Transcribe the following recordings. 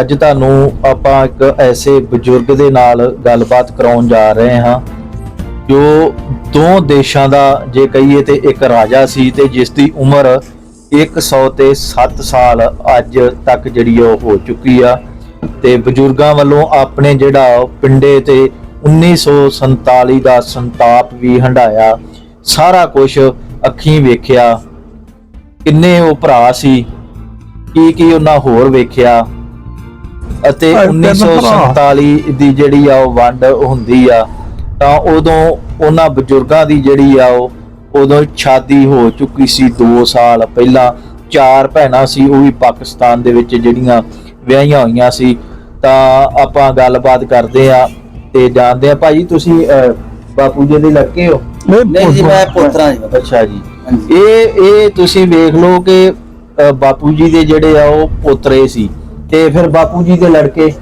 ਅੱਜ ਤੁਹਾਨੂੰ ਆਪਾਂ ਇੱਕ ਐਸੇ ਬਜ਼ੁਰਗ ਦੇ ਨਾਲ ਗੱਲਬਾਤ ਕਰਾਉਣ ਜਾ ਰਹੇ ਹਾਂ, ਜੋ ਦੋ ਦੇਸ਼ਾਂ ਦਾ ਜੇ ਕਹੀਏ ਤੇ ਇੱਕ ਰਾਜਾ ਸੀ ਤੇ ਜਿਸ ਦੀ ਉਮਰ 100 ਤੇ 7 ਸਾਲ ਅੱਜ ਤੱਕ ਜਿਹੜੀ ਉਹ ਹੋ ਚੁੱਕੀ ਆ। ਤੇ ਬਜ਼ੁਰਗਾਂ ਵੱਲੋਂ ਆਪਣੇ ਜਿਹੜਾ ਪਿੰਡੇ ਤੇ 1947 ਦਾ ਸੰਤਾਪ ਵੀ ਹੰਡਾਇਆ ਸਾਰਾ ਕੁਝ ਅੱਖੀਂ ਵੇਖਿਆ। ਕਿੰਨੇ ਉਹ ਭਰਾ ਸੀ? ਕੀ ਕੀ ਉਹਨਾਂ ਹੋਰ ਵੇਖਿਆ? ਅਤੇ ਭਾਈ ਤਿੰਨ ਭਰਾ। 1947 ਦੀ ਜਿਹੜੀ ਆ ਉਹ ਵੰਡ ਹੁੰਦੀ ਆ ਤਾਂ ਉਦੋਂ ਉਹਨਾਂ ਬਜ਼ੁਰਗਾਂ ਦੀ ਜਿਹੜੀ ਆ ਉਹ ਉਦੋਂ ਸ਼ਾਦੀ ਹੋ ਚੁੱਕੀ ਸੀ 2 ਸਾਲ ਪਹਿਲਾਂ। ਚਾਰ ਭੈਣਾਂ ਸੀ ਉਹ ਵੀ ਪਾਕਿਸਤਾਨ ਦੇ ਵਿੱਚ ਜਿਹੜੀਆਂ ਵਿਆਹੀਆਂ ਹੋਈਆਂ ਸੀ। ਤਾਂ ਆਪਾਂ ਗੱਲਬਾਤ ਕਰਦੇ ਆ ਤੇ ਜਾਣਦੇ ਆ ਭਾਜੀ ਤੁਸੀਂ ਬਾਪੂ ਜੀ ਦੇ ਲੱਗੇ ਹੋ? ਨਹੀਂ ਜੀ ਮੈਂ ਪੋਤਰਾ। ਜੀ। ਅੱਛਾ ਜੀ। ਇਹ ਇਹ ਤੁਸੀਂ ਵੇਖ ਲਓ ਕਿ ਬਾਪੂ ਜੀ ਦੇ ਜਿਹੜੇ ਆ ਉਹ ਪੋਤਰੇ ਸੀ। ਤੇ ਫਿਰ ਬਾਪੂ ਜੀ ਦੇ ਲੜਕੇ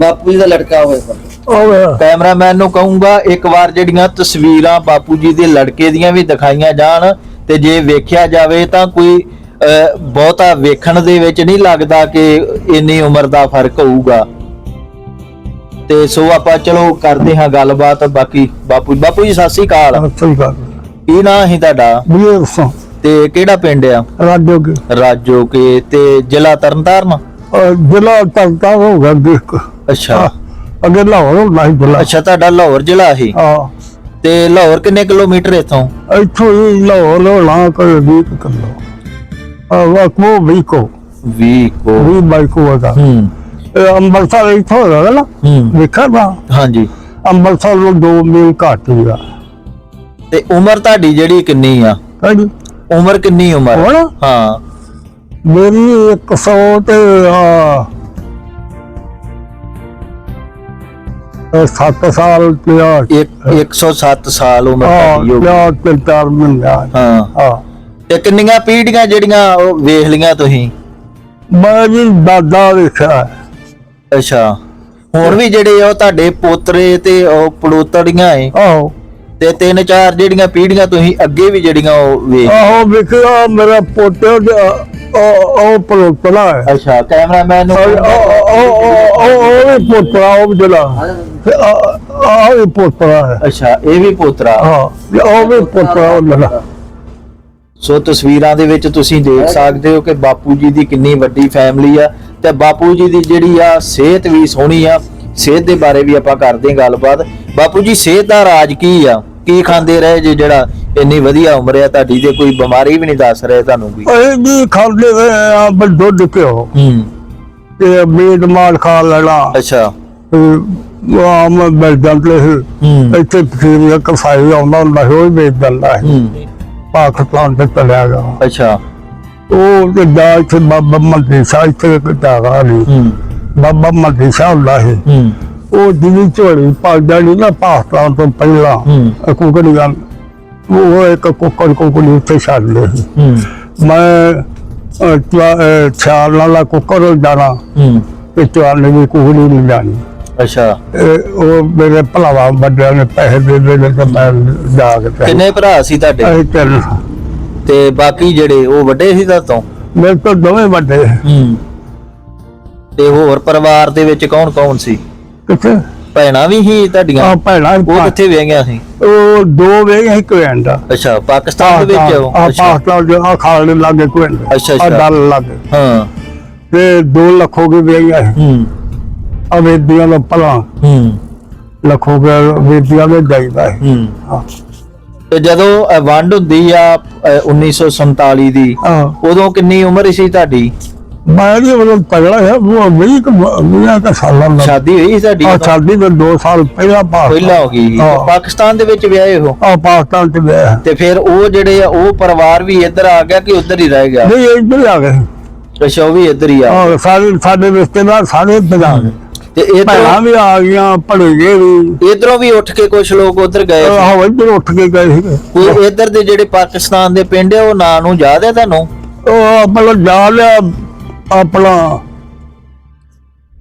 ਬਾਪੂ ਜੀ ਦਾ ਲੜਕਾ ਹੋਏ ਪਰ ਓਏ ਕੈਮਰਾਮੈਨ ਨੂੰ ਕਹੂੰਗਾ ਇੱਕ ਵਾਰ ਜਿਹੜੀਆਂ ਤਸਵੀਰਾਂ ਬਾਪੂ ਜੀ ਦੇ ਲੜਕੇ ਦੀਆਂ ਵੀ ਦਿਖਾਈਆਂ ਜਾਣ ਤੇ ਜੇ ਵੇਖਿਆ ਜਾਵੇ ਤਾਂ ਕੋਈ ਬਹੁਤਾ ਵੇਖਣ ਦੇ ਵਿੱਚ ਨਹੀਂ ਲੱਗਦਾ ਕਿ ਇੰਨੀ ਉਮਰ ਦਾ ਫ਼ਰਕ ਹੋਊਗਾ। ਤੇ ਸੋ ਆਪਾਂ ਚਲੋ ਕਰਦੇ ਹਾਂ ਗੱਲਬਾਤ ਬਾਕੀ ਬਾਪੂ ਬਾਪੂ ਜੀ ਸਤਿ ਸ੍ਰੀ ਅਕਾਲ। ਸਹੀ ਗੱਲ ਕੀ ਨਾਂ ਸੀ ਤੁਹਾਡਾ? ਸੋ ਤੇ ਕਿਹੜਾ ਪਿੰਡ ਆ? ਰਾਜੋ ਕੇ ਰਾਜੋ ਕੇ ਤੇ ਜ਼ਿਲ੍ਹਾ ਤਰਨਤਾਰਨ? ਅਹ ਜ਼ਿਲ੍ਹਾ ਤਲਤਾ ਹੋ ਗਿਆ ਦੇਖ। ਅੱਛਾ। ਅੱਗੇ ਲਾਹੌਰ ਹੁੰਦਾ ਸੀ ਜ਼ਿਲ੍ਹਾ। ਅੱਛਾ ਤੁਹਾਡਾ ਲਾਹੌਰ ਜ਼ਿਲ੍ਹਾ ਹੀ। ਆ ਤੇ ਲਾਹੌਰ ਕਿੰਨੇ ਕਿਲੋਮੀਟਰ ਇਥੋਂ? ਇੱਥੋਂ ਹੀ ਲਾਹੌਰ ਹੋਣਾ ਕੋਈ ਵੀ ਕਿਲੋ। ਆ ਵਕਮੋ ਵੀ ਕੋ। 20 ਕੋ। ਵੀ ਬਾਈ ਕੋ ਦਾ ਹੂੰ। ਇਹ ਅੰਮ੍ਰਿਤਸਰ ਇੱਥੋਂ ਹੈਗਾ ਨਾ? ਹੂੰ। ਵੇਖਿਆ ਨਾ ਹਾਂਜੀ। ਅੰਮ੍ਰਿਤਸਰ ਨੂੰ 2 ਮੀਲ ਘੱਟ ਹੀ ਆ। ਤੇ ਉਮਰ ਤੁਹਾਡੀ ਜਿਹੜੀ ਕਿੰਨੀ ਆ? ਕਹਿੰਦੀ ਉਮਰ ਕਿੰਨੀ ਉਮਰ? ਹੁਣ ਹਾਂ। ਮੇਰੀ 100 ਤੇ ਆ। 7 ਸਾਲ ਤੇ ਆ ਇੱਕ 107 ਸਾਲ ਉਮਰ ਤੁਹਾਡੀ ਹੋ ਗਈ। ਤੇ ਚਾਰ ਮਹੀਨੇ। ਹਾਂ। ਆ ਤੇ ਕਿੰਨੀਆਂ ਪੀੜ੍ਹੀਆਂ ਜਿਹੜੀਆਂ ਉਹ ਵੇਖ ਲੀਆਂ ਤੁਸੀਂ? ਮੈਂ ਜੀ ਦਾਦਾ ਵੇਖਿਆ। ਅੱਛਾ। ਹੁਣ ਵੀ ਜਿਹੜੇ ਉਹ ਤੁਹਾਡੇ ਪੋਤਰੇ ਤੇ ਉਹ ਪੜੋਤੜੀਆਂ ਏ? ਆਹੋ। ਤੇ ਤਿੰਨ ਚਾਰ ਜਿਹੜੀਆਂ ਪੀੜ੍ਹੀਆਂ ਤੁਸੀਂ ਅੱਗੇ ਵੀ ਜਿਹੜੀਆਂ ਉਹ ਵੇਖ ਆਹੋ ਵੇਖਿਆ ਮੇਰਾ ਪੋਤੇ ਦਾ ਉਹ ਉਹ ਪਲੋਤਲਾ ਹੈ। ਅੱਛਾ ਕੈਮਰਾਮੈਨ ਨੂੰ ਉਹ ਉਹ ਉਹ ਉਹ ਉਹ ਵੀ ਪੋਤਰਾ ਉਹ ਜਿਹੜਾ। ਆਹ ਵੀ ਪੋਤਰਾ ਹੈ। ਅੱਛਾ ਇਹ ਵੀ ਪੋਤਰਾ। ਹਾਂ ਉਹ ਵੀ ਪੋਤਰਾ ਉਹ ਮੇਰਾ ਸੋ ਤਸਵੀਰਾਂ ਦੇ ਵਿੱਚ ਤੁਸੀਂ ਦੇਖ ਸਕਦੇ ਹੋ ਕਿ ਬਾਪੂ ਜੀ ਦੀ ਕਿੰਨੀ ਵੱਡੀ ਫੈਮਿਲੀ ਆ ਤੇ ਬਾਪੂ ਜੀ ਦੀ ਜਿਹੜੀ ਆ ਸਿਹਤ ਵੀ ਸੋਹਣੀ ਆ। ਸਿਹਤ ਦੇ ਬਾਰੇ ਵੀ ਆਪਾਂ ਕਰਦੇ ਹਾਂ ਗੱਲਬਾਤ। ਬਾਪੂ ਜੀ ਸਿਹਤ ਦਾ ਰਾਜ ਕੀ ਆ? ਕੀ ਖਾਂਦੇ ਰਹੇ ਜੇ ਜਿਹੜਾ ਇੰਨੀ ਵਧੀਆ ਉਮਰ ਆ ਤੁਹਾਡੀ ਤੇ ਕੋਈ ਬਿਮਾਰੀ ਵੀ ਨਹੀਂ ਦੱਸ ਰਹੇ ਤੁਹਾਨੂੰ ਕੋਈ? ਇਹ ਵੀ ਖਾਂਦੇ ਰਹੇ ਆ ਬਸ ਦੁੱਧ ਘਿਓ। ਹੂੰ। ਤੇ ਮੀਟ ਮਾਲ ਖਾ ਲੈਣਾ। ਅੱਛਾ। ਆਮ ਸੀ। ਹੂੰ। ਇੱਥੇ ਫਕੀਰ ਕਸਾਈ ਆਉਂਦਾ ਹੁੰਦਾ ਸੀ ਉਹ ਹੀ ਵੇਚ ਦਿੰਦਾ ਸੀ। ਹੂੰ। ਪਾਕਿਸਤਾਨ ਤੇ ਚਲਿਆ ਗਿਆ। ਅੱਛਾ। ਉਹ ਤੇ ਜਾ ਇੱਥੇ ਬਾਬਾ ਮੱਦੀ ਸ਼ਾਹ ਇੱਥੇ ਇੱਕ ਨਹੀਂ ਹੂੰ। ਬਾਬਾ ਮੱਦੀ ਸ਼ਾਹ ਹੁੰਦਾ ਸੀ। ਹੂੰ। ਉਹ ਜਿਹਦੀ ਝੋਲੀ ਪਾਉਂਦਾ ਨਹੀਂ ਨਾ ਪਾਕਿਸਤਾਨ ਤੋਂ ਪਹਿਲਾਂ। ਕੁਕੜੀ ਗੱਲ ਉਹ ਇੱਕ ਕੁੱਕੜ ਕੁਕੜੀ ਉੱਥੇ ਛੱਡ ਹੂੰ। ਮੈਂ ਅਹ, ਚਾ- ਅਹ, ਛਾਲ ਨਾਲ ਕੁੱਕੜ ਜਾਣਾ ਤੇ ਚਾਲ ਦੀ ਕੁਕੜੀ ਨਹੀਂ ਜਾਣੀ। ਅੱਛਾ। ਉਹ ਮੇਰੇ ਭਲਾਵਾ ਵੱਡਿਆਂ ਨੇ ਪੈਸੇ ਦੇ ਦੇ ਤੇ ਮੈਂ ਜਾ ਕੇ ਤੇ ਕਿੰਨੇ ਭਰਾ ਸੀ ਤੁਹਾਡੇ? ਤੇ ਬਾਕੀ ਜਿਹੜੇ ਉਹ ਵੱਡੇ ਸੀ ਤੁਹਾਡੇ ਤੋਂ? ਮੇਰੇ ਤੋਂ ਦੋਵੇਂ ਵੱਡੇ। ਹੂੰ। ਤੇ ਹੋਰ ਪਰਿਵਾਰ ਦੇ ਵਿੱਚ ਕੌਣ ਕੌਣ ਸੀ? ਕਿੱਥੇ? ਭੈਣਾਂ ਵੀ ਸੀ ਤੁਹਾਡੀਆਂ? ਆ ਭੈਣਾਂ ਉਹ ਕਿੱਥੇ ਵਿਆਹੀਆਂ ਸੀ? ਉਹ ਦੋ ਵੇ ਹੀ ਕੈਨੇਡਾ ਅੱਛਾ ਪਾਕਿਸਤਾਨ ਦੇ ਵਿੱਚ ਉਹ? ਆ ਅੱਛਾ। ਪਾਕਿਸਤਾਨ ਦੇ ਆ ਖਾਲ ਲੱਗੇ ਕੈਨੇਡਾ ਅੱਛਾ, ਆ ਅੱਛਾ। ਡਲ ਲੱਗੇ। ਹਾਂ। ਤੇ 2 ਲੱਖੋ ਕੇ ਵੇਗਿਆ ਹੂੰ। ਆ ਵੇਦੀਆਂ ਦਾ ਭਲਾ। ਹੂੰ। ਲੱਖੋ ਕੇ ਵੇਦੀਆਂ ਦੇ ਜਾਈਦਾ ਹੈ ਹੂੰ। ਹਾਂ। ਤੇ ਜਦੋਂ ਵੰਡ ਹੁੰਦੀ ਆ ਅ, 1947 ਦੀ ਹਾਂ। ਉਦੋਂ ਕਿੰਨੀ ਉਮਰ ਸੀ ਤੁਹਾਡੀ? ਮੈਂ ਵੀ ਉਹ ਤਗੜਾ ਹੈ ਉਹ ਵੀ ਕਿ ਮੀਆਂ ਦਾ ਸਾਲਾਂ ਦਾ। ਸ਼ਾਦੀ ਹੋਈ ਸੀ ਤੁਹਾਡੀ ਆ? ਸ਼ਾਦੀ ਦੇ 2 ਸਾਲ ਪਹਿਲਾਂ ਪਾਸ ਪਹਿਲਾਂ ਹੋ ਗਈ ਹਾਂ। ਪਾਕਿਸਤਾਨ ਦੇ ਵਿੱਚ ਵਿਆਹੇ ਹੋ ਆ ਪਾਕਿਸਤਾਨ ਚ ਗਿਆ ਤੇ ਫਿਰ ਉਹ ਜਿਹੜੇ ਆ ਉਹ ਪਰਿਵਾਰ ਵੀ ਇੱਧਰ ਆ ਗਿਆ ਕਿ ਉੱਧਰ ਹੀ ਰਹਿ ਗਿਆ? ਨਹੀਂ ਇੱਧਰ ਆ ਗਏ। ਅੱਛਾ ਉਹ ਵੀ ਇੱਧਰ ਹੀ ਆ ਆ ਸਾਰੇ ਸਾਡੇ ਰਿਸ਼ਤੇਦਾਰ ਸਾਰੇ ਇੱਧਰ ਆ ਗਏ। ਤੇ ਇਧਰੋਂ ਵੀ ਆ ਗਈਆਂ ਭੜੀਏ ਵੀ। ਇਧਰੋਂ ਵੀ ਉੱਠ ਕੇ ਕੁਝ ਲੋਕ ਉੱਧਰ ਗਏ ਸੀ। ਆਹ ਇੱਧਰ ਉੱਠ ਕੇ ਗਏ ਸੀਗੇ। ਕੋਈ ਇੱਧਰ ਦੇ ਜਿਹੜੇ ਪਾਕਿਸਤਾਨ ਦੇ ਪਿੰਡ ਆ ਉਹ ਨਾਂ ਨੂੰ ਯਾਦ ਹੈ ਤੁਹਾਨੂੰ? ਉਹ ਆਪਣਾ ਜਾ ਲਿਆ ਆਪਣਾ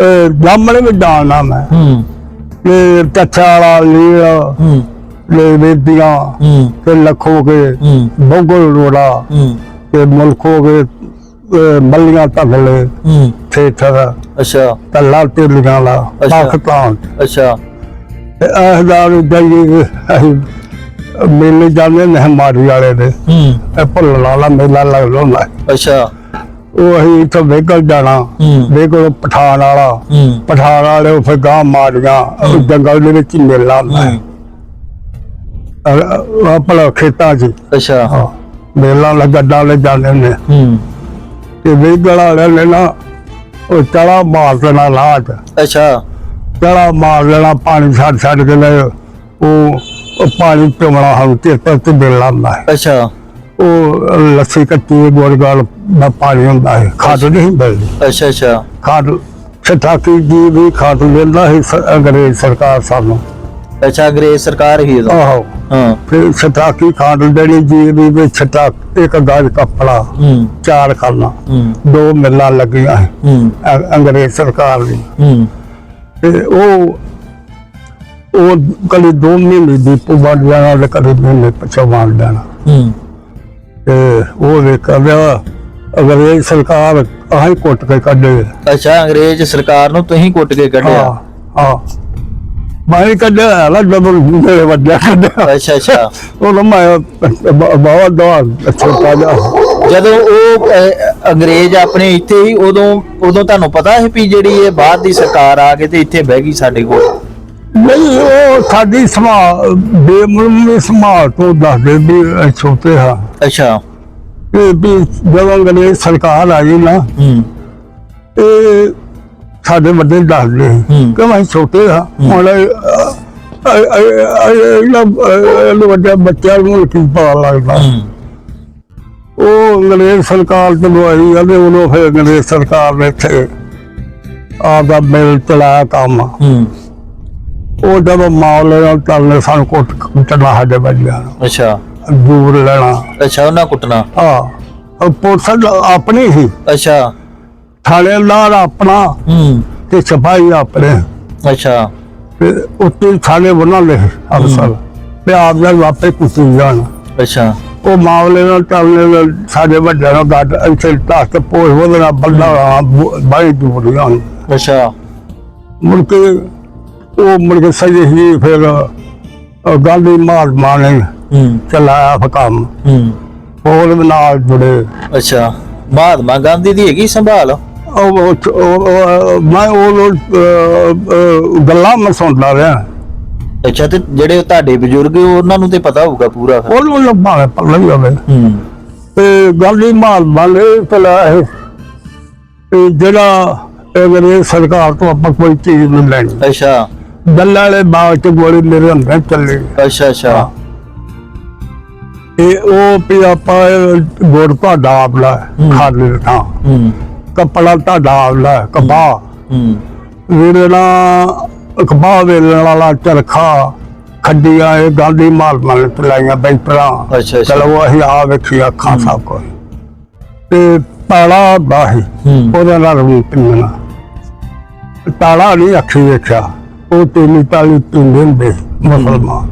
ਇਹ ਜਾਮਣੇ ਵਿੱਚ ਜਾਣਾ ਮੈਂ। ਹੂੰ। ਤੇ ਕੱਛਾ ਵਾਲਾ ਲੀੜਾ ਹੂੰ। ਲੈ ਵੇਦੀਆਂ ਹੂੰ। ਤੇ ਲੱਖੋ ਕੇ ਬੋਗਲ ਰੋੜਾ ਹੂੰ। ਤੇ ਮੁਲਖੋ ਕੇ ਅਹ, ਬੱਲੀਆਂ ਤਗਲੇ ਹੂੰ। ਥੇਟਰ ਅੱਛਾ। ਕੱਲਾ ਤੇਲੀਆਂ ਲਾ ਅੱਛਾ। ਪਾਕਿਸਤਾਨ ਅੱਛਾ। ਤੇ ਇਹ ਦਾਰੂ ਜਾਈਏ ਮੇਲੇ ਜਾਂਦੇ ਨੇ ਮਾਰੀ ਵਾਲੇ ਦੇ। ਹੂੰ। ਇਹ ਭੁੱਲਣ ਵਾਲਾ ਮੇਲਾ ਲੱਗਦਾ ਹੁੰਦਾ। ਅੱਛਾ। ਉਹ ਅਸੀਂ ਇੱਥੋਂ ਵੇਗਲ ਜਾਣਾ ਹੂੰ। ਵੇਗਲ ਪਠਾਨ ਵਾਲਾ ਹੂੰ। ਪਠਾਨ ਵਾਲੇ ਉਹ ਫਿਰ ਗਾਂ ਮਾਰੀਆਂ ਜੰਗਲ ਦੇ ਵਿੱਚ ਹੀ ਮੇਲਾ ਹੁੰਦਾ ਹੈ। ਹੂੰ ਆਪਣਾ ਖੇਤਾਂ 'ਚ। ਅੱਛਾ। ਹਾਂ ਮੇਲਾ ਲੱਗਾ ਲੈ ਜਾਂਦੇ ਨੇ ਹੂੰ। ਤੇ ਵੇਗਲ ਵਾਲੇ ਨੇ ਨਾ ਉਹ ਚੜਾ ਮਾਰ ਦੇਣਾ 'ਚ ਅੱਛਾ। ਚੜਾ ਮਾਰ ਲੈਣਾ ਪਾਣੀ ਛੱਡ ਛੱਡ ਕੇ ਲੈ ਉਹ ਪਾਣੀ ਪਿਉਣਾ ਹਮ ਤੇ ਤੇ ਮੇਲਾ ਹੁੰਦਾ ਹੈ ਅੱਛਾ। ਉਹ ਲੱਸੀ ਕੱਟੀ ਗੋਲਗਾਲ ਦਾ ਪਾਣੀ ਹੁੰਦਾ ਹੈ ਖਾਦ ਨਹੀਂ ਮਿਲਦੀ। ਅੱਛਾ ਅੱਛਾ। ਖਾਦ ਛਟਾਕੀ ਜੀ ਵੀ ਖਾਦ ਲੈਂਦਾ ਹੈ ਅੰਗਰੇਜ਼ ਸਰਕਾਰ ਸਾਨੂੰ। ਅੱਛਾ ਅੰਗਰੇਜ਼ ਸਰਕਾਰ ਹੀ ਉਦੋਂ। ਆਹੋ। ਹਾਂ। ਫਿਰ ਛਟਾਕੀ ਖਾਦ ਦੇਣੀ ਜੀ ਵੀ ਵੀ ਛਟਾ ਇੱਕ ਗਾਜ ਕੱਪੜਾ ਹੂੰ। ਚਾਰ ਖਾਨਾ ਹੂੰ। ਦੋ ਮਿਲਾਂ ਲੱਗੀਆਂ ਅੰਗਰੇਜ਼ ਸਰਕਾਰ ਦੀ। ਹੂੰ। ਤੇ ਉਹ ਉਹ ਕਲੀ ਦੋ ਮਹੀਨੇ ਦੀ ਪੁਬਾਦ ਜਾਣਾ ਕਦੇ ਮਹੀਨੇ ਪਿਛੋਂ ਮਾਰ ਜਾਣਾ ਹੂੰ। ਤੇ ਉਹ ਵੇਖਿਆ ਅੰਗਰੇਜ਼ ਸਰਕਾਰ ਆਹੀ ਕੁੱਟ ਕੇ ਕੱਢੇ। ਅੱਛਾ ਅੰਗਰੇਜ਼ ਸਰਕਾਰ ਨੂੰ ਤੁਸੀਂ ਕੁੱਟ ਕੇ ਕੱਢਿਆ? ਹਾਂ ਹਾਂ। ਮੈਂ ਕੱਢਿਆ ਲਾ ਜਦੋਂ ਮੇਰੇ ਵੱਡਿਆ ਕੱਢਿਆ। ਅੱਛਾ ਅੱਛਾ। ਉਹ ਮੈਂ ਬਹੁਤ ਦਵਾ ਛੋਟਾ ਜਿਹਾ ਜਦੋਂ ਉਹ ਅਹ, ਅੰਗਰੇਜ਼ ਆਪਣੇ ਇੱਥੇ ਹੀ ਉਦੋਂ ਉਦੋਂ ਤੁਹਾਨੂੰ ਪਤਾ ਸੀ ਵੀ ਜਿਹੜੀ ਇਹ ਬਾਹਰ ਦੀ ਸਰਕਾਰ ਆ ਕੇ ਤੇ ਇੱਥੇ ਬਹਿ ਗਈ ਸਾਡੇ ਕੋਲ? ਨਹੀਂ ਉਹ ਸਾਡੀ ਸੰਭਾਲ ਬੇਮਰਮੀ ਸੰਭਾਲ ਤੋਂ ਦੱਸਦੇ ਵੀ ਅਸੀਂ ਛੋਟੇ ਹਾਂ। ਅੱਛਾ। ਇਹ ਵੀ ਜਦੋਂ ਅੰਗਰੇਜ਼ ਸਰਕਾਰ ਆਈ ਨਾ ਹੂੰ। ਇਹ ਸਾਡੇ ਵੱਡੇ ਦੱਸਦੇ। ਕਿ ਮੈਂ ਛੋਟੇ ਹਾਂ। ਹੁਣ ਇਹ ਵੱਡੇ ਬੱਚਿਆਂ ਨੂੰ ਕੀ ਪਤਾ ਲੱਗਦਾ। ਉਹ ਅੰਗਰੇਜ਼ ਸਰਕਾਰ ਜਦੋਂ ਆਈ ਕਹਿੰਦੇ ਉਦੋਂ ਫਿਰ ਅੰਗਰੇਜ਼ ਸਰਕਾਰ ਨੇ ਇੱਥੇ ਆਪਦਾ ਮਿਲ ਚਲਾਇਆ ਕੰਮ। ਹੂੰ। ਉਹ ਜਦੋਂ ਮਾਮਲੇ ਨਾਲ ਚੱਲਨੇ ਸਾਨੂੰ ਕੁੱਟ ਕੁੱਟਣਾ ਸਾਡੇ ਬੱਚਿਆਂ ਨੂੰ ਅੱਛਾ। ਦੂਰ ਲੈਣਾ ਅੱਛਾ ਉਹਨਾਂ ਕੁੱਟਣਾ? ਹਾਂ। ਪੁਲਿਸ ਆਪਣੀ ਹੀ ਅੱਛਾ। ਥਾਣੇਦਾਰ ਆਪਣਾ ਹੂੰ। ਤੇ ਸਿਪਾਹੀ ਆਪਣੇ। ਅੱਛਾ। ਤੇ ਉੱਤੇ ਥਾਣੇ ਬਣਾ ਲਏ ਅਫਸਰ। ਤੇ ਆਪ ਜਦ ਆਪੇ ਕੁੱਤੀ ਜਾਣ। ਅੱਛਾ। ਉਹ ਮਾਮਲੇ ਨਾਲ ਚੱਲਨੇ ਨਾਲ ਸਾਡੇ ਵੱਡਿਆਂ ਨੂੰ ਗੱਡ ਇੱਥੇ ਤੱਕ ਤੇ ਪੋਹ ਵਧਣਾ ਬੰਦਾ ਬਾਈ ਦੂਰ ਜਾਣ। ਅੱਛਾ। ਮੁੜ ਕੇ ਉਹ ਮੁੜ ਕੇ ਸਹੀ ਹੀ ਫਿਰ ਅਹ, ਗਾਂਧੀ ਮਹਾਤਮਾ ਨੇ ਹੂੰ। ਚਲਾਇਆ ਫਿਰ ਕੰਮ। ਹੂੰ। ਹੋਰ ਵੀ ਨਾਲ ਜੁੜੇ। ਅੱਛਾ। ਮਹਾਤਮਾ ਗਾਂਧੀ ਦੀ ਹੈਗੀ ਸੰਭਾਲ? ਉਹ ਉਹ- ਉਹ- ਉਹ- ਮੈਂ ਉਹ ਅਹ, ਅਹ, ਗੱਲਾਂ ਮੈਂ ਸੁਣਦਾ ਰਿਹਾ। ਅੱਛਾ ਤੇ ਜਿਹੜੇ ਤੁਹਾਡੇ ਬਜ਼ੁਰਗ ਉਹਨਾਂ ਨੂੰ ਤੇ ਪਤਾ ਹੋਊਗਾ ਪੂਰਾ ਫਿਰ। ਉਹਨੂੰ ਲੱਭਾ ਪੱਲੇ ਹੀ ਹੋਵੇ। ਹੂੰ। ਤੇ ਗਾਂਧੀ ਮਹਾਤਮਾ ਨੇ ਪਹਿਲਾਂ ਇਹ। ਇਹ ਜਿਹੜਾ ਅੰਗਰੇਜ਼ ਸਰਕਾਰ ਤੋਂ ਆਪਾਂ ਕੋਈ ਚੀਜ਼ ਨਹੀਂ ਲੈਣੀ। ਅੱਛਾ। ਦੱਲਾਂ ਵਾਲੇ ਬਾਗ ਚ ਗੋਲੀ ਮੇਰੇ ਅੰਦਰ ਚੱਲੇ। ਅੱਛਾ ਅੱਛਾ। ਤੇ ਉਹ ਵੀ ਆਪਾਂ ਇਹ ਗੁੜ ਤੁਹਾਡਾ ਆਪਲਾ ਥਾਂ ਹੂੰ। ਕੱਪੜਾ ਤੁਹਾਡਾ ਆਪਲਾ ਕਪਾਹ। ਹੂੰ। ਵੇਲਣਾ ਕਪਾਹ ਵੇਲਣ ਵਾਲਾ ਚਰਖਾ ਖੱਡੀਆਂ ਇਹ ਗਾਂਧੀ ਮਹਾਤਮਾ ਨੇ ਚਲਾਈਆਂ ਬੈਂਪਰਾਂ। ਚਲੋ ਅਸੀਂ ਆ ਵੇਖੀ ਅੱਖਾਂ ਸਭ ਕੁਝ। ਤੇ ਤਾਲਾ ਬਾਹੀ ਉਹਦਾ ਨਾਲ ਵੀ ਪਿੰਨਾ ਤਾਲਾ ਨਹੀਂ ਅੱਖੀ ਵੇਖਿਆ। ਉਹ ਤੇਲੀ ਤਾਲੀ ਪਿੰਦੇ ਹੁੰਦੇ ਮੁਸਲਮਾਨ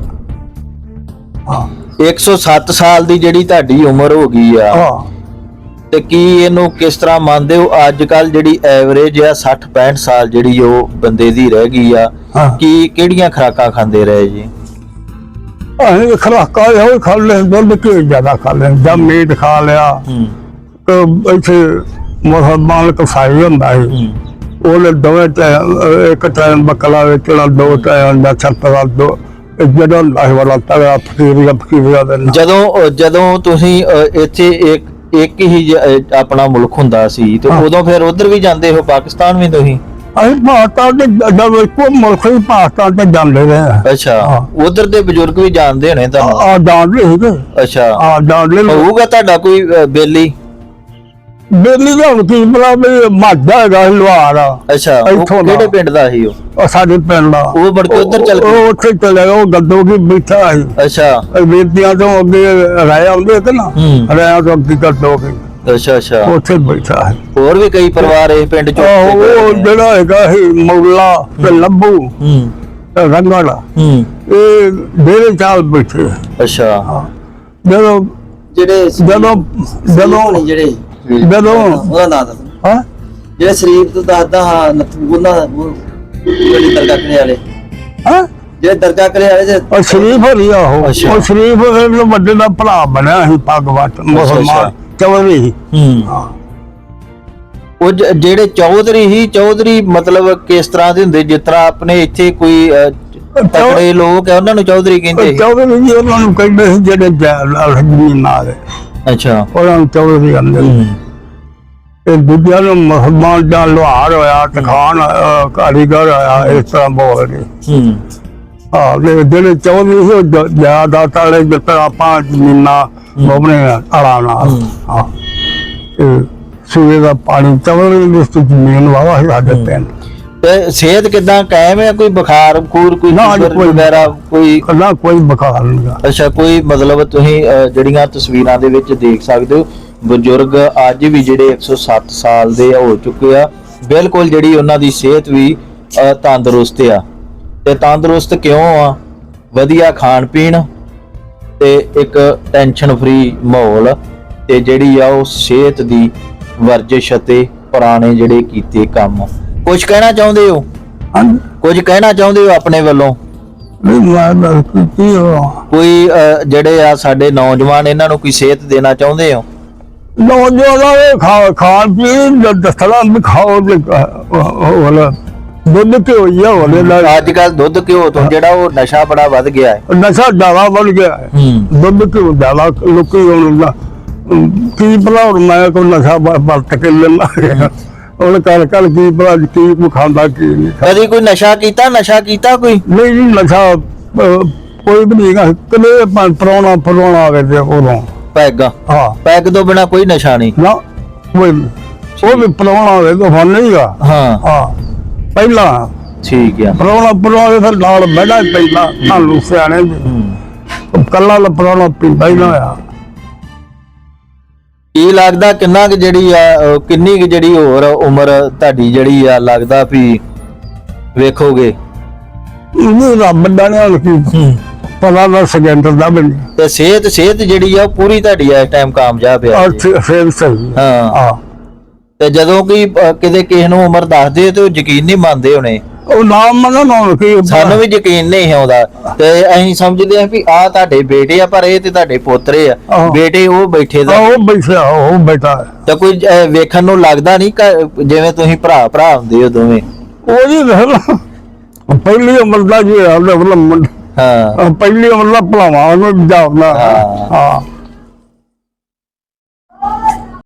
ਹਾਂ 107 ਸਾਲ ਦੀ ਜਿਹੜੀ ਤੁਹਾਡੀ ਉਮਰ ਹੋ ਗਈ ਆ ਹਾਂ। ਤੇ ਕੀ ਇਹਨੂੰ ਕਿਸ ਤਰ੍ਹਾਂ ਮੰਨਦੇ ਹੋ? ਅੱਜ ਕੱਲ ਜਿਹੜੀ ਐਵਰੇਜ ਆ 60 65 ਸਾਲ ਜਿਹੜੀ ਉਹ ਬੰਦੇ ਦੀ ਰਹਿ ਗਈ ਆ ਕੀ ਕਿਹੜੀਆਂ ਖਰਾਕਾਂ ਖਾਂਦੇ ਰਹੇ ਜੀ? ਅਸੀਂ ਖਰਾਕਾ ਇਹੋ ਖਾ ਲੈ ਦੁੱਧ ਕੇ ਜ਼ਿਆਦਾ ਖਾ ਲੈ ਜਾਂ ਮੀਟ ਖਾ ਲਿਆ। ਹੂੰ। ਤੇ ਇੱਥੇ ਮੁਸਲਮਾਨ ਕਸਾਈ ਹੁੰਦਾ ਹੂੰ। ਉਹਨੇ ਦੋਵੇਂ ਟਾਈਮ ਇੱਕ ਟਾਈਮ ਬੱਕਲਾ ਵੇਚਣਾ ਦੋ ਟਾਈਮ ਦਾ ਛੱਤਰਾ ਦੋ ਜਦੋਂ ਲਾਹ ਵਾਲਾ ਤਗੜਾ ਫਕੀਰੀਆ ਫਕੀਰੀਆ ਦੇ। ਜਦੋਂ ਜਦੋਂ ਤੁਸੀਂ ਇੱਥੇ ਇੱਕ ਇੱਕ ਹੀ ਜ- ਆਪਣਾ ਮੁਲਕ ਹੁੰਦਾ ਸੀ ਤੇ ਹਾਂ। ਉਦੋਂ ਫਿਰ ਉਧਰ ਵੀ ਜਾਂਦੇ ਹੋ ਪਾਕਿਸਤਾਨ ਵੀ ਤੁਸੀਂ ਅਸੀਂ ਪਾਕਿਸਤਾਨ ਦੇ ਜਦ ਇੱਕੋ ਮੁਲਕ ਹੀ ਪਾਕਿਸਤਾਨ ਤੇ ਜਾਂਦੇ ਰਹੇ ਆ ਅੱਛਾ ਹਾਂ। ਉਧਰ ਦੇ ਬਜ਼ੁਰਗ ਵੀ ਜਾਣਦੇ ਹੋਣੇ ਤੁਹਾਨੂੰ ਆ ਜਾਣਦੇ ਸੀਗੇ ਅੱਛਾ ਆ ਲੋਕ। ਹੋਊਗਾ ਤੁਹਾਡਾ ਕੋਈ ਬੇਲੀ ਬੇਲੀ ਦਾ ਕੀ ਬਲਾ ਵੀ ਮਾਝਾ ਹੈਗਾ ਸੀ, ਲੁਹਾਰ ਆ। ਅੱਛਾ ਉਹ ਇੱਥੋਂ ਦਾ। ਕਿਹੜੇ ਪਿੰਡ ਦਾ ਸੀ ਉਹ? ਉਹ ਸਾਡੇ ਪਿੰਡ ਦਾ। ਉਹ ਮੁੜ ਕੇ ਉੱਧਰ ਚੱਲ ਗਿਆ? ਉਹ ਉੱਥੇ ਚਲੇ ਗਿਆ ਉਹ ਗੱਦੋ ਕੀ ਬੈਠਾ ਸੀ। ਅੱਛਾ। ਵੇਦੀਆਂ ਤੋਂ ਅੱਗੇ ਰਾਇਆ ਆਉਂਦੇ ਕਿ ਨਾ ਹੂੰ। ਰਾਇਆ ਤੋਂ ਅੱਗੇ ਗੱਦੋ ਕੀ ਅੱਛਾ ਅੱਛਾ। ਉੱਥੇ ਬੈਠਾ ਹੈ ਹੋਰ ਵੀ ਕਈ ਪਰਿਵਾਰ ਇਸ ਪਿੰਡ ਚ ਆਹੋ, ਉਹ। ਜਿਹੜਾ ਹੈਗਾ ਸੀ ਮੌਲਾ ਤੇ ਲੱਭੂ ਹੂੰ। ਤੇ ਰੰਗਾਲਾ ਹੂੰ। ਇਹ ਡੇਰੇ ਚਾਲ ਬੈਠੇ। ਅੱਛਾ। ਹਾਂ। ਜਦੋਂ ਜਿਹੜੇ ਜਦੋਂ ਜਦੋਂ ਜਿਹੜੇ ਜਦੋਂ ਉਹਦਾ ਨਾਮ ਦੱਸ। ਹਾਂ? ਜਿਹੜੇ ਸ਼ਰੀਫ ਤੋਂ ਦੱਸਦਾ ਹਾਂ ਉਹਨਾਂ ਉਹ ਜਿਹੜੀ ਦਰਗਾਹ ਕਰੇ ਵਾਲੇ। ਹਾਂ? ਜਿਹੜੇ ਦਰਗਾਹ ਕਰੇ ਵਾਲੇ ਜੇ ਉਹ ਸ਼ਰੀਫ ਹੋਰੀ ਆ ਉਹ। ਉਹ ਸ਼ਰੀਫ ਉਹਦੇ ਵੱਡੇ ਦਾ ਭਰਾ ਬਣਿਆ ਸੀ ਭਗਵਤ ਮੁਸਲਮਾਨ ਚੌਧਰੀ ਸੀ। ਹੂੰ। ਹਾਂ। ਉਹ ਜਿਹੜੇ ਚੌਧਰੀ ਹੀ ਚੌਧਰੀ ਮਤਲਬ ਕਿਸ ਤਰ੍ਹਾਂ ਦੇ ਹੁੰਦੇ? ਜਿਸ ਤਰ੍ਹਾਂ ਆਪਣੇ ਇੱਥੇ ਕੋਈ ਤਕੜੇ ਲੋਕ ਆ ਉਹਨਾਂ ਨੂੰ ਚੌਧਰੀ ਕਹਿੰਦੇ ਉਹ। ਚੌਧਰੀ ਜੀ ਉਹਨਾਂ ਨੂੰ ਕਹਿੰਦੇ ਜਿਹੜੇ ਜੈ- ਜ਼ਮੀਨ ਨਾਲ। ਅੱਛਾ। ਉਹਨਾਂ ਨੂੰ ਦੂਜਿਆਂ ਨੂੰ ਮੁਸਲਮਾਨ ਜਾਂ ਲੋਹਾਰ ਹੋਇਆ ਤਖਾਨ ਕਾਰੀਗਰ ਹੋਇਆ ਇਸ ਤਰ੍ਹਾਂ ਬੋਲਦੇ ਹੂੰ। ਹਾਂ ਤੇ ਜਿਹੜੇ ਚੌਧਰੀ ਸੀ ਉਹ ਜ- ਜ਼ਿਆਦਾਤਰ ਵਾਲੇ ਜਿਸ ਤਰ੍ਹਾਂ ਆਪਾਂ ਜ਼ਮੀਨਾਂ ਬੋਬਨੇ ਹੂੰ। ਤੇ ਸੂਏ ਦਾ ਪਾਣੀ ਚੌਧਰੀ ਦੀ ਜ਼ਮੀਨ ਵਾਵਾ ਸਾਡੇ ਪਿੰਡ ਤੇ ਸਿਹਤ ਕਿਦਾਂ? ਕਾਇਮ ਹੈ ਕੋਈ ਬੁਖਾਰ ਖੂਰ ਕੋਈ ਨਾ, ਕੋਈ- ਵਗੈਰਾ ਕੋਈ ਕਦਾ ਕੋਈ ਬਖਾਰ ਨਹੀਂ ਗਾ। ਅੱਛਾ ਕੋਈ ਮਤਲਬ ਤੁਸੀਂ ਅਹ, ਜਿਹੜੀਆਂ ਤਸਵੀਰਾਂ ਦੇ ਵਿੱਚ ਦੇਖ ਸਕਦੇ ਹੋ ਬਜ਼ੁਰਗ ਅੱਜ ਵੀ ਜਿਹੜੇ 107 ਸਾਲ ਦੇ ਹੋ ਚੁੱਕੇ ਆ ਬਿਲਕੁਲ ਜਿਹੜੀ ਉਹਨਾਂ ਦੀ ਸਿਹਤ ਵੀ ਅਹ, ਤੰਦਰੁਸਤ ਆ। ਤੇ ਤੰਦਰੁਸਤ ਕਿਉਂ ਆ? ਵਧੀਆ ਖਾਣ ਪੀਣ ਤੇ ਇੱਕ ਟੈਨਸ਼ਨ ਫਰੀ ਮਾਹੌਲ ਤੇ ਜਿਹੜੀ ਆ ਉਹ ਸਿਹਤ ਦੀ ਵਰਜਿਸ਼ ਅਤੇ ਪੁਰਾਣੇ ਜਿਹੜੇ ਕੀਤੇ ਕੰਮ। ਕੁਝ ਕਹਿਣਾ ਚਾਹੁੰਦੇ ਹੋ? ਹਾਂਜੀ। ਕੁਝ ਕਹਿਣਾ ਚਾਹੁੰਦੇ ਹੋ ਆਪਣੇ ਵੱਲੋਂ? ਨਹੀਂ ਮੈਂ ਦੱਸ ਕੀ- ਹੋ। ਕੋਈ ਅਹ, ਜਿਹੜੇ ਆ ਸਾਡੇ ਨੌਜਵਾਨ ਇਹਨਾਂ ਨੂੰ ਕੋਈ ਸੇਧ ਦੇਣਾ ਚਾਹੁੰਦੇ ਹੋ? ਨੌਜਵਾਨਾਂ ਦੇ ਖਾ ਖਾਣ ਪੀਣ ਦਾ ਵੀ ਖਾਓ ਹੋਲਾ ਦੁੱਧ ਕਿ ਹੋਈਆ ਹੋਲੇ ਦਾ। ਅੱਜ ਕੱਲ ਦੁੱਧ ਘਿਓ ਤੋਂ ਜਿਹੜਾ ਉਹ ਨਸ਼ਾ ਬੜਾ ਵੱਧ ਗਿਆ ਹੈ। ਨਸ਼ਾ ਡਾਵਾ ਬਣ ਗਿਆ ਹੈ। ਹੂੰ। ਦੁੱਧ ਕਿ ਡਾਵਾ ਲੋਕੀ ਹੁਣ ਦਾ ਕੀ ਭਲਾ ਹੁਣ ਮੈਂ ਕੋ ਨਸ਼ਾ ਬ- ਵਰਤ ਕੇ ਲੈਣਾ ਹੁਣ ਕੱਲ ਕੱਲ ਕੀ ਭਲਾ ਕੀ ਕੋ ਖਾਂਦਾ ਕੀ ਨਹੀਂ। ਕਦੀ ਕੋਈ ਨਸ਼ਾ ਕੀਤਾ ਨਸ਼ਾ ਕੀਤਾ ਕੋਈ? ਨਹੀਂ ਜੀ ਨਸ਼ਾ ਅਹ, ਕੋਈ ਵੀ ਨਹੀਂ ਹੈਗਾ। ਕਦੇ ਪਰੋਣਾ ਪਰੋਣਾ ਆਵੇ ਤੇ ਉਦੋਂ। ਪੈਗ। ਹਾਂ। ਪੈਗ ਤੋਂ ਬਿਨਾ ਕੋਈ ਨਸ਼ਾ ਨਹੀਂ। ਨਾ ਕੋਈ ਨੀ। ਉਹ ਵੀ ਪਰੋਣਾ ਆਵੇ ਤਾਂ ਹੁਣ ਨਹੀਂਗਾ ਹਾਂ। ਹਾਂ। ਪਹਿਲਾਂ। ਠੀਕ ਆ। ਪਰੋਣਾ ਪਰੋਣਾ ਫਿਰ ਨਾਲ ਬੈਠਾ ਹੀ ਪੈਂਦਾ। ਤੁਹਾਨੂੰ ਸਿਆਣੇ ਕੱਲਾ ਪਰੋਣਾ ਪਿੰਦਾ ਹੀ ਨਾ ਆ। ਕੀ ਲੱਗਦਾ ਕਿੰਨਾ ਕੁ ਜਿਹੜੀ ਆ ਅਹ, ਕਿੰਨੀ ਕੁ ਜਿਹੜੀ ਹੋਰ ਉਮਰ ਤੁਹਾਡੀ ਜਿਹੜੀ ਆ ਲੱਗਦਾ ਵੀ ਵੇਖੋਗੇ? ਇਹ ਰੱਬ ਦਾ ਨੇ ਕੀ ਹੂੰ। ਪਤਾ ਦਾ ਸਗੰਦਰ ਦਾ ਬਣੀ ਤੇ ਸਿਹਤ ਸਿਹਤ ਜਿਹੜੀ ਆ ਉਹ ਪੂਰੀ ਤੁਹਾਡੀ ਇਸ ਟਾਈਮ ਕਾਮਯਾਬ ਆ। ਔਰ ਜੀ। ਫੇਰ ਹਾਂ। ਹਾਂ। ਤੇ ਜਦੋਂ ਕੋਈ ਅਹ, ਕਿਤੇ ਕਿਸੇ ਨੂੰ ਉਮਰ ਦੱਸਦੇ ਤੇ ਉਹ ਯਕੀਨ ਨਹੀਂ ਮੰਨਦੇ ਹੋਣੇ। ਉਹ ਨਾਮ ਮਨਾ ਨਾ ਕੀ ਸਾਨੂੰ ਵੀ ਯਕੀਨ ਨਹੀਂ ਆਉਂਦਾ। ਤੇ ਅਸੀਂ ਸਮਝਦੇ ਹਾਂ ਵੀ ਆ ਤੁਹਾਡੇ ਬੇਟੇ ਆ ਪਰ ਇਹ ਤੇ ਤੁਹਾਡੇ ਪੋਤਰੇ ਆ। ਬੇਟੇ ਉਹ ਬੈਠੇ ਦਾ। ਉਹ ਬੈਠਾ ਉਹ ਬੈਠਾ। ਤਾਂ ਕੋਈ ਵੇਖਣ ਨੂੰ ਲੱਗਦਾ ਨਹੀਂ ਜਿਵੇਂ ਤੁਸੀਂ ਭਰਾ ਭਰਾ ਹੁੰਦੇ ਹੋ ਦੋਵੇਂ। ਉਹ ਜੀ ਪਹਿਲੀ ਉਮਰ ਦਾ ਜੀ ਆਪਣਾ ਮੁੰਡਾ। ਹਾਂ। ਪਹਿਲੀ ਉਮਰ ਦਾ ਭਲਾਵਾ ਉਹਨੂੰ ਜਾਪਦਾ। ਹਾਂ। ਹਾਂ।